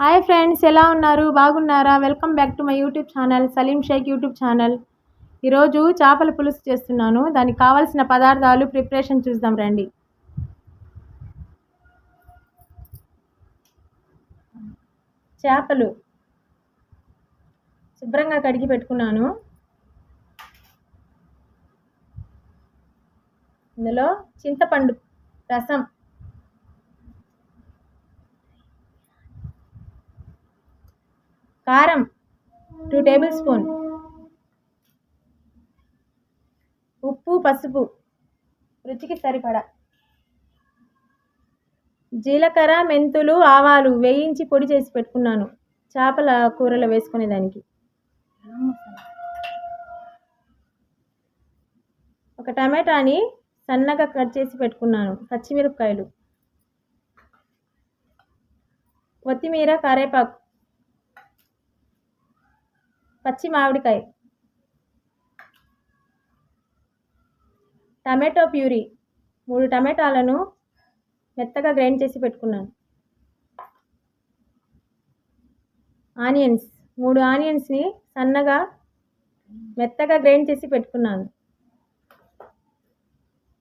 Hi friends ఎలా ఉన్నారు? బాగున్నారా? Welcome back to my YouTube channel Saleem Shaik YouTube channel. ఈరోజు చేపల పులుసు చేస్తున్నాను. దానికి కావాల్సిన పదార్థాలు ప్రిపరేషన్ చూద్దాం రండి. చేపలు శుభ్రంగా కడిగి పెట్టుకున్నాను. ఇందులో చింతపండు రసం కారం టూ టేబుల్ స్పూన్ ఉప్పు పసుపు రుచికి సరిపడా. జీలకర్ర మెంతులు ఆవాలు వేయించి పొడి చేసి పెట్టుకున్నాను. చేపల కూరలో వేసుకునేదానికి ఒక టమాటాని సన్నగా కట్ చేసి పెట్టుకున్నాను పచ్చిమిరపకాయలు. కొత్తిమీర కరేపాకు. పచ్చి మామిడికాయ. Tomato puree. మూడు టమాటాలను మెత్తగా గ్రైండ్ చేసి పెట్టుకున్నాను. ఆనియన్స్. మూడు ఆనియన్స్ని సన్నగా మెత్తగా గ్రైండ్ చేసి పెట్టుకున్నాను.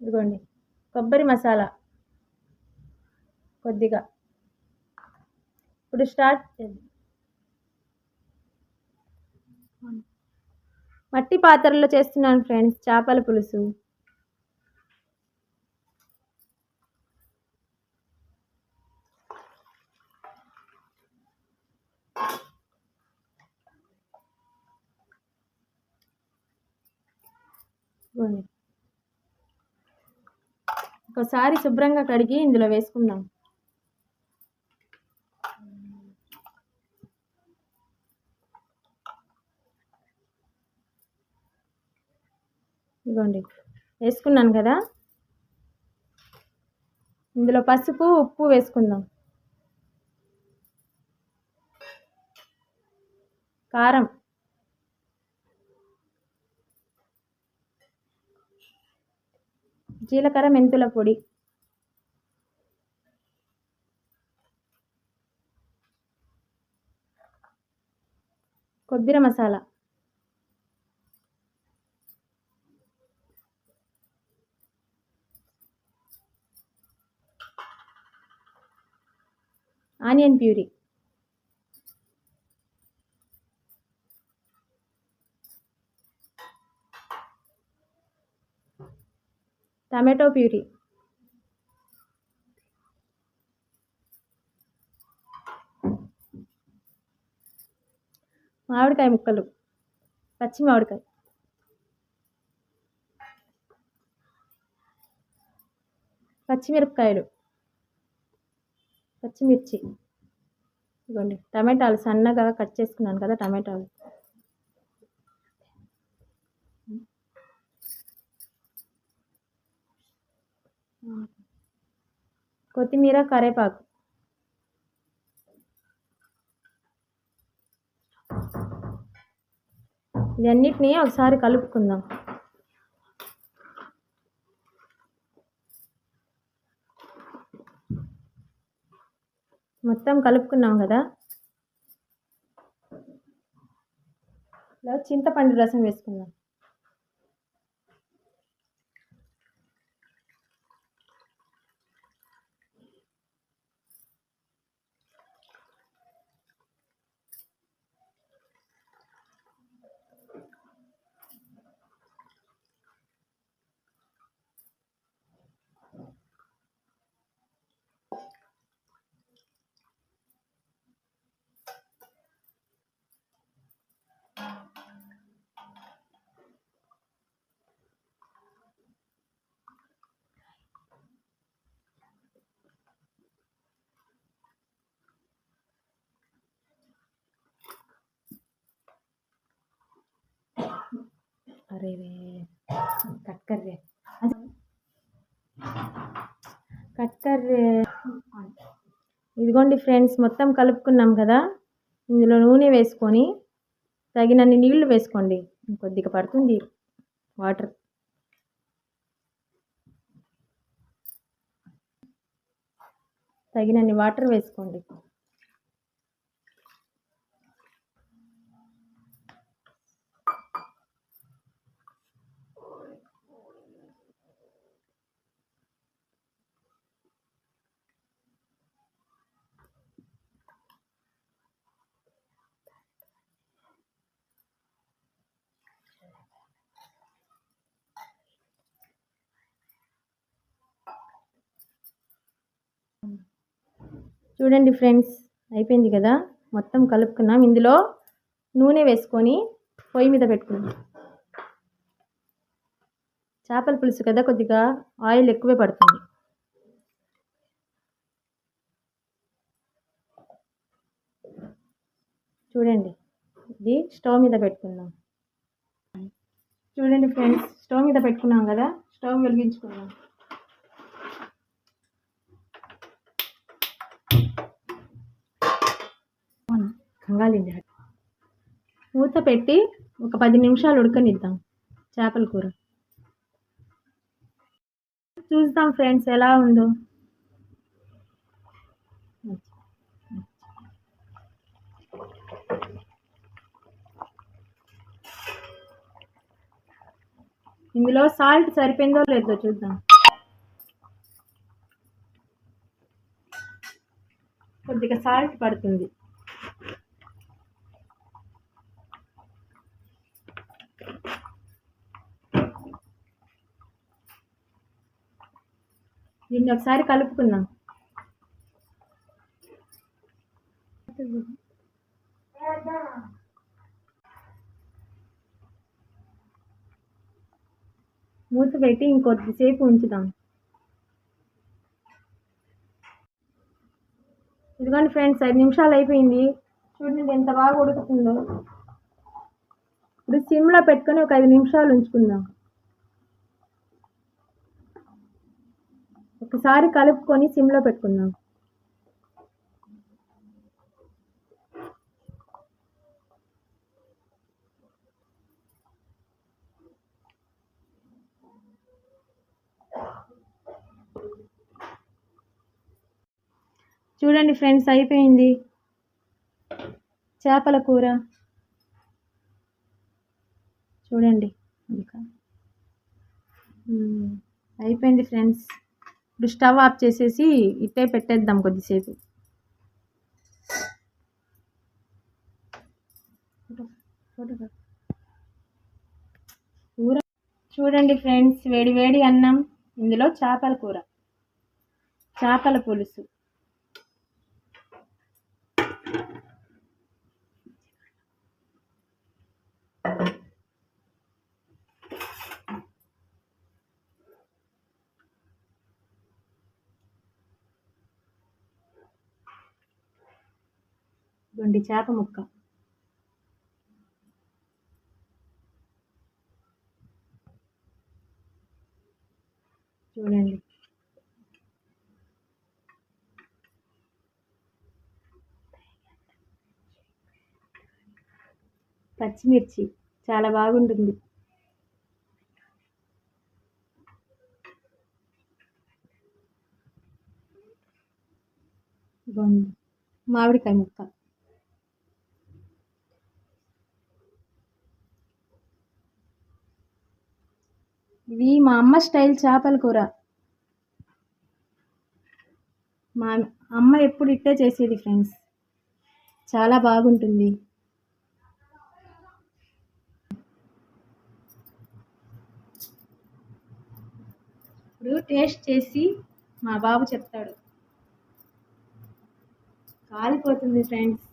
ఇదిగోండి. కొబ్బరి మసాలా. కొద్దిగా. ఇప్పుడు స్టార్ట్ చేద్దాం. మట్టి పాత్రలో చేస్తున్నాను ఫ్రెండ్స్ చేపల పులుసు. ఒకసారి శుభ్రంగా కడిగి ఇందులో వేసుకుందాం. ఇదిగోండి. వేసుకున్నాను కదా. ఇందులో పసుపు ఉప్పు వేసుకుందాం. కారం. జీలకర్ర మెంతుల పొడి. కొబ్బరి masala. Onion puree. Tomato puree. మామిడికాయ ముక్కలు. పచ్చి మామిడికాయ. పచ్చిమిరపకాయలు. పచ్చిమిర్చి. ఇవ్వండి టమాటాలు సన్నగా కట్ చేసుకున్నాను కదా టమాటాలు. కొత్తిమీర కరేపాకు. ఇవన్నిటిని ఒకసారి కలుపుకుందాం. మొత్తం కలుపుకున్నాం కదా. ఇలా చింతపండు రసం వేసుకుందాం. अरे रे कट कर रे కట్ కర్ ఇదిగోండి ఫ్రెండ్స్ మొత్తం కలుపుకున్నాం కదా ఇందులో నూనె వేసుకొని తగినన్ని నీళ్లు వేసుకోండి కొద్దిగా పడుతుంది వాటర్ తగినన్ని వాటర్ వేసుకోండి చూడండి ఫ్రెండ్స్ అయిపోయింది కదా? మొత్తం కలుపుకున్నాం. ఇందులో నూనె వేసుకొని పొయ్యి మీద పెట్టుకున్నాం. చేపల పులుసు కదా కొద్దిగా ఆయిల్ ఎక్కువే పడుతుంది. చూడండి ఇది స్టవ్ మీద పెట్టుకుందాం చూడండి ఫ్రెండ్స్ స్టవ్ మీద పెట్టుకున్నాం కదా? స్టవ్ వెలిగించుకున్నాం. కంగాలింది మూత పెట్టి ఒక పది నిమిషాలు ఉడకనిద్దాం. చేపల కూర. చూద్దాం ఫ్రెండ్స్ ఎలా ఉందో. ఇందులో సాల్ట్ సరిపోయిందో లేదో చూద్దాం. కొద్దిగా సాల్ట్ పడుతుంది. దీన్ని ఒకసారి కలుపుకుందాం. మూత పెట్టి ఇంకొద్దిసేపు ఉంచుదాం. ఇదిగోండి ఫ్రెండ్స్ ఐదు నిమిషాలు అయిపోయింది. చూడండి ఎంత బాగా ఉడుకుతుందో. ఇప్పుడు సిమ్లో పెట్టుకొని ఒక ఐదు నిమిషాలు ఉంచుకుందాం. ఒకసారి కలుపుకొని సిమ్లో పెట్టుకుందాం. చూడండి ఫ్రెండ్స్ అయిపోయింది. చేపల కూర. చూడండి. ఇంకా. అయిపోయింది ఫ్రెండ్స్. ఇప్పుడు స్టవ్ ఆఫ్ చేసేసి ఇట్టే పెట్టేద్దాం కొద్దిసేపు. కూర చూడండి ఫ్రెండ్స్ వేడి వేడి అన్నం ఇందులో చేపల కూర చేపల పులుసు. ఇదిగోండి చేప ముక్క. చూడండి. పచ్చిమిర్చి చాలా బాగుంటుంది. మామిడికాయ ముక్క. ఇది మా అమ్మ స్టైల్ చేపల కూర. మా అమ్మ ఎప్పుడు ఇట్టే చేసేది ఫ్రెండ్స్. చాలా బాగుంటుంది. ఇప్పుడు టేస్ట్ చేసి మా బాబు చెప్తాడు. కాలిపోతుంది ఫ్రెండ్స్.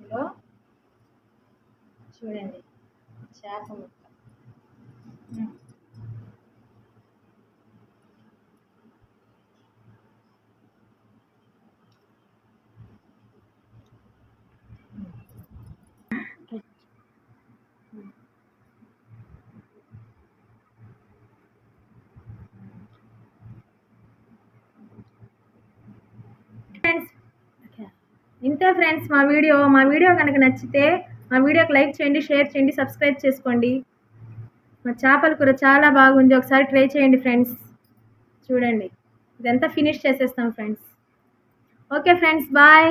హలో? చూడండి. చేప ముక్క. ఫ్రెండ్స్ ఇంతే ఫ్రెండ్స్ మా వీడియో మా వీడియో కనుక నచ్చితే మా వీడియోకి లైక్ చేయండి షేర్ చేయండి సబ్స్క్రైబ్ చేసుకోండి. మా చేపల కూర చాలా బాగుంది. ఒకసారి ట్రై చేయండి ఫ్రెండ్స్. చూడండి. ఇదంతా ఫినిష్ చేసేస్తాం ఫ్రెండ్స్. Okay friends bye.